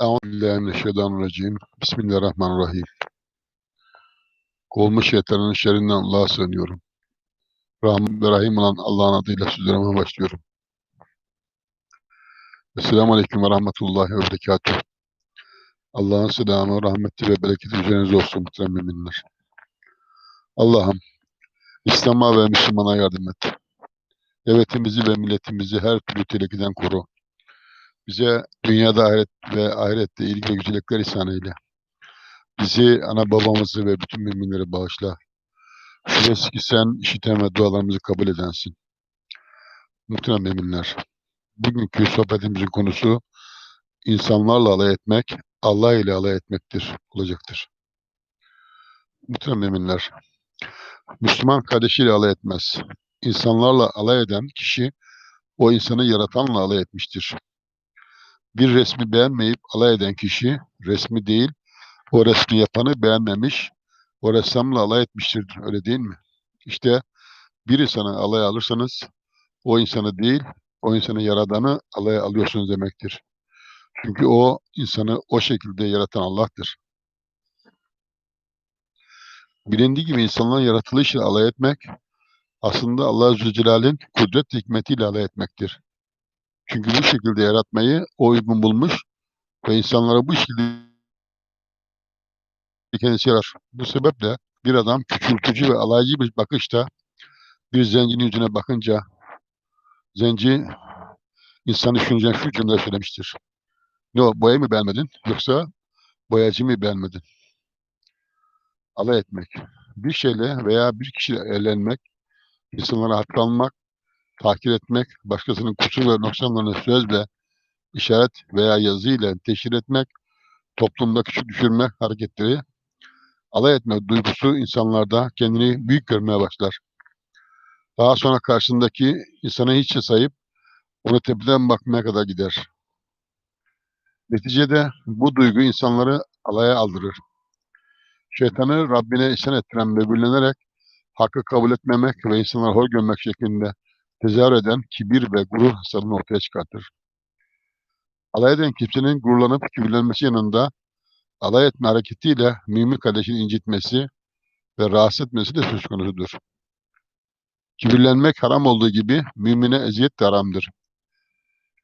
Euzubillahimineşşeytanirracim. Bismillahirrahmanirrahim. Olmuş şeytanın şerrinden Allah'a sığınıyorum. Rahman ve Rahim olan Allah'ın adıyla sözlerime başlıyorum. Esselamu Aleyküm ve Rahmetullahi ve Berekatuhu. Allah'ın selamı, rahmeti ve bereketi üzerinize olsun muhterem müminler. Allah'ım, İslam'a ve Müslümana yardım et. Devletimizi ve milletimizi her türlü tehlikeden koru. Bize dünyada ahiret ve ahirette iyilik ve güzellikler ihsan eyle. Bizi, ana babamızı ve bütün müminleri bağışla. Şüphesiz ki sen işiten ve dualarımızı kabul edensin. Muhterem müminler, bugünkü sohbetimizin konusu insanlarla alay etmek, Allah ile alay etmektir, olacaktır. Muhterem müminler, Müslüman kardeşiyle alay etmez. İnsanlarla alay eden kişi, o insanı yaratanla alay etmiştir. Bir resmi beğenmeyip alay eden kişi, resmi değil, o resmi yapanı beğenmemiş, o ressamla alay etmiştir. Öyle değil mi? İşte bir insanı alaya alırsanız, o insanı değil, o insanı yaradanı alaya alıyorsunuz demektir. Çünkü o insanı o şekilde yaratan Allah'tır. Bilindiği gibi insanların yaratılışıyla alay etmek, aslında Allah Azze Celle'nin kudret hikmetiyle alay etmektir. Çünkü bu şekilde yaratmayı o uygun bulmuş ve insanlara bu şekilde kendisi yarar. Bu sebeple bir adam küçültücü ve alaycı bir bakışta bir zencinin yüzüne bakınca zenci insan düşünecek şu cümle söylemiştir. Ne o, boyayı mı beğenmedin yoksa boyacı mı beğenmedin? Alay etmek. Bir şeyle veya bir kişiyle eğlenmek, insanlara haklanmak, tahkir etmek, başkasının kusur ve noksanlarını sözle, işaret veya yazıyla teşhir etmek, toplumda küçük düşürme hareketleri, alay etme duygusu insanlarda kendini büyük görmeye başlar. Daha sonra karşısındaki insanı hiçe sayıp onu tepeden bakmaya kadar gider. Neticede bu duygu insanları alaya aldırır. Şeytanı Rabbine isyan ettiren böbürlenerek hakkı kabul etmemek ve insanları hor görmek şeklinde tezahür eden kibir ve gurur hastalığını ortaya çıkartır. Alay eden kimsenin gururlanıp kibirlenmesi yanında alay etme hareketiyle mümin kardeşini incitmesi ve rahatsız etmesi de söz konusudur. Kibirlenmek haram olduğu gibi mümine eziyet de haramdır.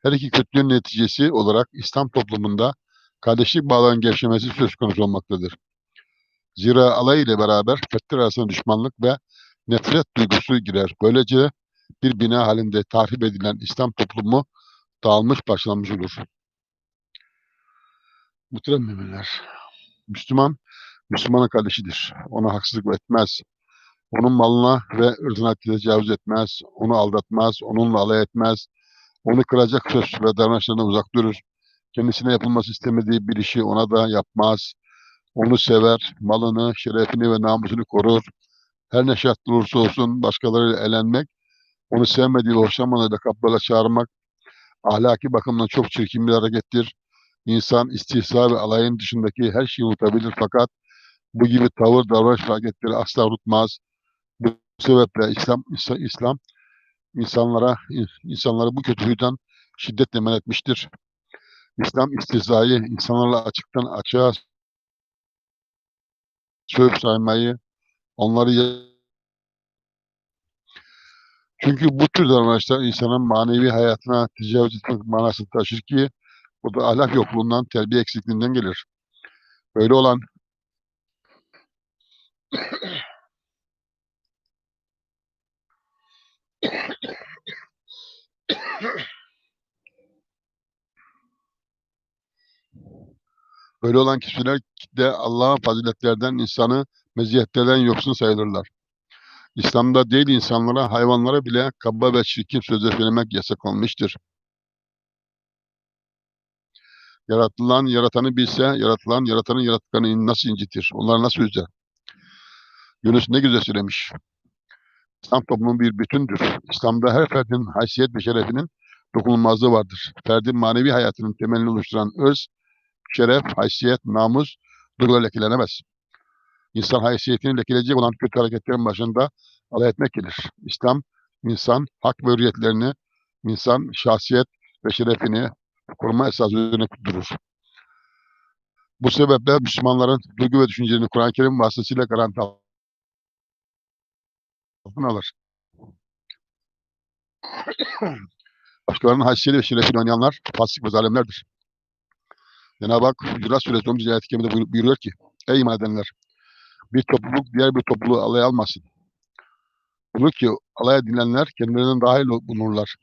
Her iki kötülüğün neticesi olarak İslam toplumunda kardeşlik bağlarının gevşemesi söz konusu olmaktadır. Zira alay ile beraber fertler arasında düşmanlık ve nefret duygusu girer. Böylece bir bina halinde tahrip edilen İslam toplumu dağılmış başlanmış olur. Muhterem müminler, Müslüman, Müslümanın kardeşidir. Ona haksızlık etmez. Onun malına ve ırzına tecavüz etmez. Onu aldatmaz, onunla alay etmez. Onu kıracak söz ve davranışlarına uzak durur. Kendisine yapılması istemediği bir işi ona da yapmaz. Onu sever, malını, şerefini ve namusunu korur. Her ne şart olursa olsun başkalarıyla eğlenmek, onu sevmediği ve hoşlanmadığı lakaplarla çağırmak, ahlaki bakımdan çok çirkin bir harekettir. İnsan istihza ve alayın dışındaki her şeyi unutabilir fakat bu gibi tavır, davranış hareketleri asla unutmaz. Bu sebeple İslam, İslam insanlara insanları bu kötü huydan şiddetle men etmiştir. İslam istihzayı insanlarla açıktan açığa sövüp saymayı, onları çünkü bu tür davranışlar insanın manevi hayatına tecavüz etmek manasını taşır ki bu da ahlak yokluğundan, terbiye eksikliğinden gelir. Böyle olan Böyle olan kişiler de Allah'ın faziletlerden, insanı meziyetlerden yoksun sayılırlar. İslam'da değil insanlara, hayvanlara bile kaba ve çirkin sözler söylemek yasak olmuştur. Yaratılan yaratanı bilse, yaratılan yaratanın yaratıklarını nasıl incitir? Onları nasıl üzer? Yunus ne güzel söylemiş. İslam toplumu bir bütündür. İslam'da her ferdin haysiyet ve şerefinin dokunulmazlığı vardır. Ferdin manevi hayatının temelini oluşturan öz, şeref, haysiyet, namus duygular lekelenemez. İnsan haysiyetini lekeleyecek olan kötü hareketlerin başında alay etmek gelir. İslam, insan hak ve hürriyetlerini, insan şahsiyet ve şerefini koruma esası üzerine durur. Bu sebeple Müslümanların duygu ve düşüncelerini Kur'an-ı Kerim vasıtasıyla garanti altına alır. Başkalarının haysiyeti ve şerefini oynayanlar fasık ve zalimlerdir. Cenab-ı Hak Hucurat Suresi 11. ayet-i buyuruyor ki Ey iman edenler! Bir topluluk diğer bir topluluğu alay almasın. Olur ki alay edilenler kendilerinden daha iyi bulunurlar.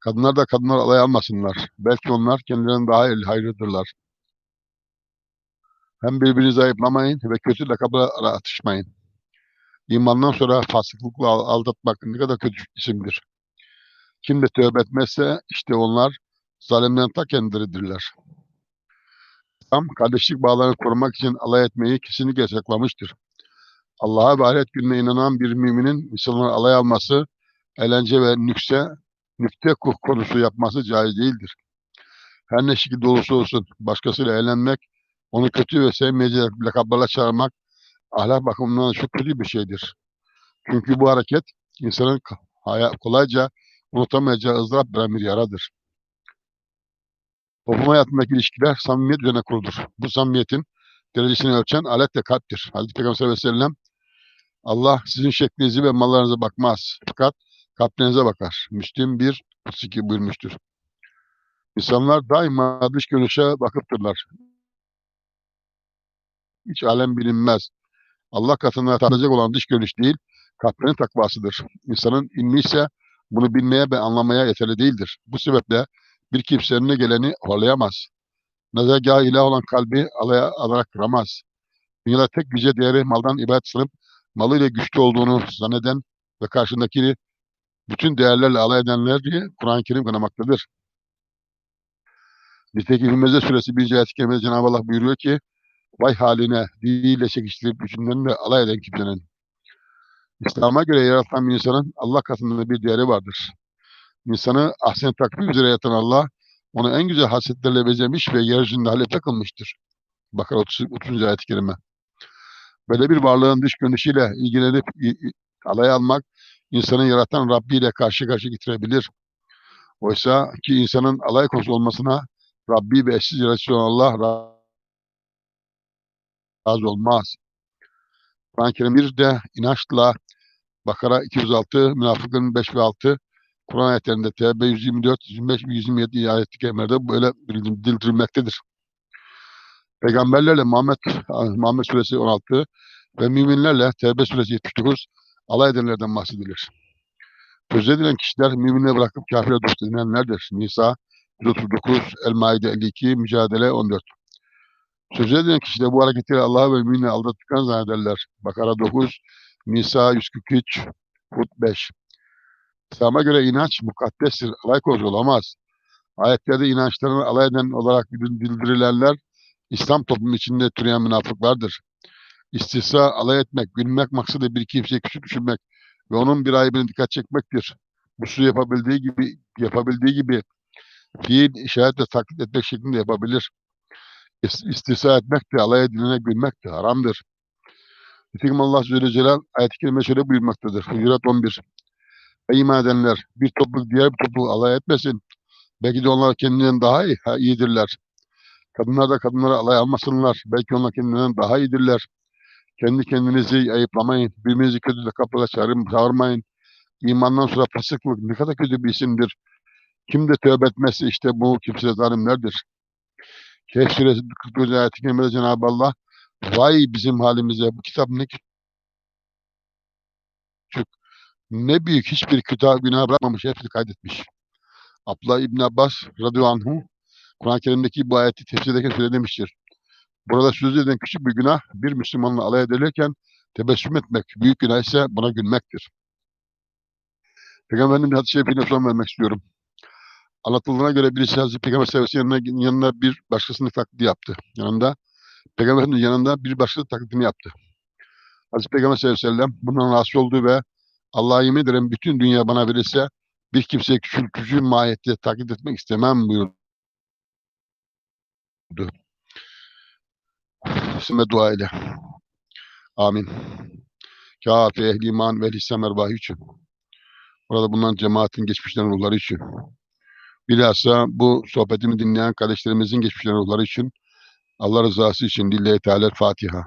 Kadınlar da kadınlar alay almasınlar. Belki onlar kendilerinden daha iyi hayırlıdırlar. Hem birbirinizi ayıplamayın ve kötü lakabla atışmayın. İmandan sonra fasıklıkla al- aldatmak ne kadar kötü isimdir. Kim de tövbe etmezse işte onlar zalimlerin ta kendileridirler. İslam kardeşlik bağlarını korumak için alay etmeyi kesinlikle yasaklamıştır. Allah'a ve ahiret gününe inanan bir müminin insanlara alay alması, eğlence ve nükse, nükte ko- konusu yapması caiz değildir. Her ne şekilde olursa olsun başkasıyla eğlenmek, onu kötü ve sevmeyecek lakaplarla çağırmak ahlak bakımından çok kötü bir şeydir. Çünkü bu hareket insanın kolayca unutamayacağı ızdırap veren bir yaradır. Toplum hayatındaki ilişkiler samimiyet üzerine kurulur. Bu samimiyetin derecesini ölçen alet de kalptir. Hazreti Peygamber sallallahu aleyhi ve sellem Allah sizin şeklinizi ve mallarınıza bakmaz. Fakat kalplerinize bakar. Müslim 1, 32 buyurmuştur. İnsanlar daima dış görünüşe bakıptırlar. Hiç alem bilinmez. Allah katında tartacak olan dış görünüş değil, kalplerin takvasıdır. İnsanın ilmi ise bunu bilmeye ve anlamaya yeterli değildir. Bu sebeple bir kimsenin ne geleni horlayamaz. Nezergâh ilah olan kalbi alaya alarak kıramaz. Dünyada tek yüce değeri maldan ibaret sanıp malıyla güçlü olduğunu zanneden ve karşındakini bütün değerlerle alay edenleri Kur'an-ı Kerim kınamaktadır. Nitekim Hümeze suresi 1. ayet-i kerimede Cenab-ı Allah buyuruyor ki Vay haline diliyle çekiştirip bütünleriyle alay eden kimsenin. İslam'a göre yaratan bir insanın Allah katında bir değeri vardır. İnsanı ahsen takvim üzere yaratan Allah onu en güzel hasletlerle bezemiş ve yeryüzünde halife kılmıştır. Bakara 30. 30. ayet-i kerime. Böyle bir varlığın dış görünüşüyle ilgilenip alay almak insanı yaratan Rabbi ile karşı karşı getirebilir. Oysa ki insanın alay konusu olmasına Rabbi ve eşsiz yaratıcı olan Allah ra- razı olmaz. Kur'an-ı Kerim de inançla Bakara 206, Münafıkların 5 ve 6, Kur'an ayetlerinde Tevbe 124, 125 ve 127 ayet-i kerimelerde böyle bildirilmektedir. Peygamberlerle Muhammed, Muhammed suresi 16 ve müminlerle Tevbe suresi 79 alay edenlerden bahsedilir. Söz edilen kişiler müminleri bırakıp kafire dost edinenlerdir. Nisa 139, El-Maide 52, Mücadele 14. Söz edilen kişiler bu hareketiyle Allah'ı ve müminleri aldattıklarını zannederler. Bakara 9, Nisa 143, Hud 5. İslam'a göre inanç mukaddestir, alay konusu olamaz. Ayetlerde inançlarını alay eden olarak bildirilenler İslam toplumu içinde türeyen münafıklardır. İstihsa, alay etmek, gülmek maksadı bir kimseyi küçük düşürmek ve onun bir ayıbına dikkat çekmektir. Bu su yapabildiği gibi yapabildiği gibi fiil, işaret ve taklit etmek şeklinde yapabilir. İs- İstihsa etmek de alay edilene gülmek de haramdır. Nitekim Allah Zülü Celal ayet-i kerime şöyle buyurmaktadır. Hucurat 11. Ey iman edenler, bir topluluk diğer bir topluluğu alay etmesin. Belki de onlar kendinden daha iyi, ha, iyidirler. Kadınlar da kadınlara alay almasınlar. Belki onlar kendinden daha iyidirler. Kendi kendinizi ayıplamayın. Birbirinizi kötü lakaplarla çağırın, çağırmayın. İmandan sonra fasıklık ne kadar kötü bir isimdir. Kim de tövbe etmezse işte bu kimse zalimlerdir. Kehf suresi 44. ayet-i kerimede Cenab-ı Allah vay bizim halimize bu kitap ne küçük ne büyük hiçbir kitap günah bırakmamış hepsini kaydetmiş. Abdullah İbn Abbas radıyallahu Kur'an-ı Kerim'deki bu ayeti tefsir ederken şöyle. Burada söz edilen küçük bir günah bir Müslümanla alay edilirken tebessüm etmek, büyük günah ise buna gülmektir. Peygamberin bir hadis-i şerifine son vermek istiyorum. Anlatıldığına göre birisi Hazreti Peygamber sevgisi yanına, yanına bir başkasının taklidi yaptı. Yanında Peygamberin yanında bir başkası taklidini yaptı. Hazreti Peygamber sallallahu aleyhi ve sellem bundan rahatsız oldu ve Allah'a yemin ederim bütün dünya bana verirse bir kimseye küçültücü mahiyette taklit etmek istemem buyurdu. Size dua ile. Amin. Kâfi ehli iman ve İslam erbahı için. Burada bulunan cemaatin geçmişlerin ruhları için. Bilhassa bu sohbetimi dinleyen kardeşlerimizin geçmişlerin ruhları için Allah rızası için lillahi teala Fatiha.